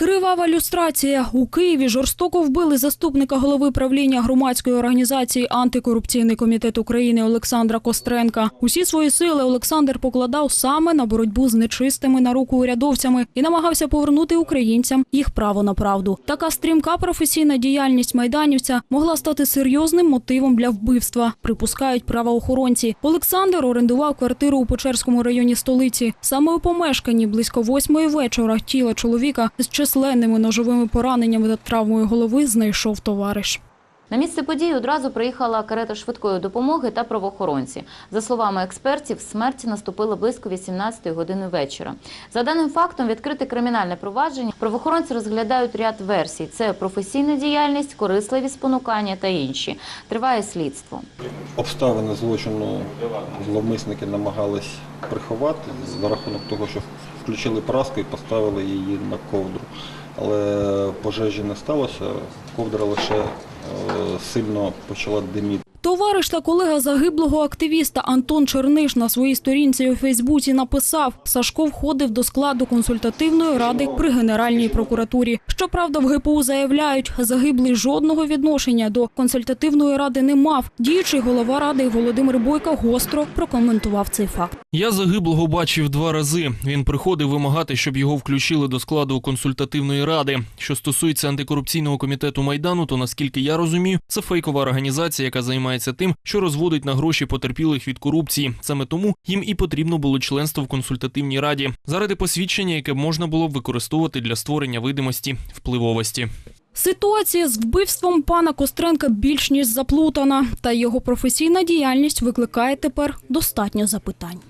Кривава люстрація у Києві жорстоко вбили заступника голови правління громадської організації Антикорупційний комітет України Олександра Костренка. Усі свої сили Олександр покладав саме на боротьбу з нечистими на руку урядовцями і намагався повернути українцям їх право на правду. Така стрімка професійна діяльність майданівця могла стати серйозним мотивом для вбивства. Припускають правоохоронці. Олександр орендував квартиру у Печерському районі столиці. Саме у помешканні близько восьмої вечора тіла чоловіка з численними ножовими пораненнями та травмою голови знайшов товариш. На місце події одразу приїхала карета швидкої допомоги та правоохоронці. За словами експертів, смерть наступила близько 18 години вечора. За даним фактом відкрите кримінальне провадження. Правоохоронці розглядають ряд версій: це професійна діяльність, корисливі спонукання та інші. Триває слідство. Обставини злочину зловмисники намагались приховати за рахунок того, що включили праску і поставили її на ковдру. Але пожежі не сталося, ковдра лише е, сильно почала диміти. Товариш та колега загиблого активіста Антон Черниш на своїй сторінці у Фейсбуці написав: Сашко входив до складу консультативної ради при Генеральній прокуратурі. Щоправда, в ГПУ заявляють, загиблий жодного відношення до консультативної ради не мав. Діючий голова ради Володимир Бойко гостро прокоментував цей факт. Я загиблого бачив два рази. Він приходив вимагати, щоб його включили до складу консультативної ради. Що стосується антикорупційного комітету майдану, то наскільки я розумію, це фейкова організація, яка займається тим, що розводить на гроші потерпілих від корупції. Саме тому їм і потрібно було членство в консультативній раді заради посвідчення, яке можна було б використовувати для створення видимості впливовості. Ситуація з вбивством пана Костренка більш ніж заплутана, та його професійна діяльність викликає тепер достатньо запитань.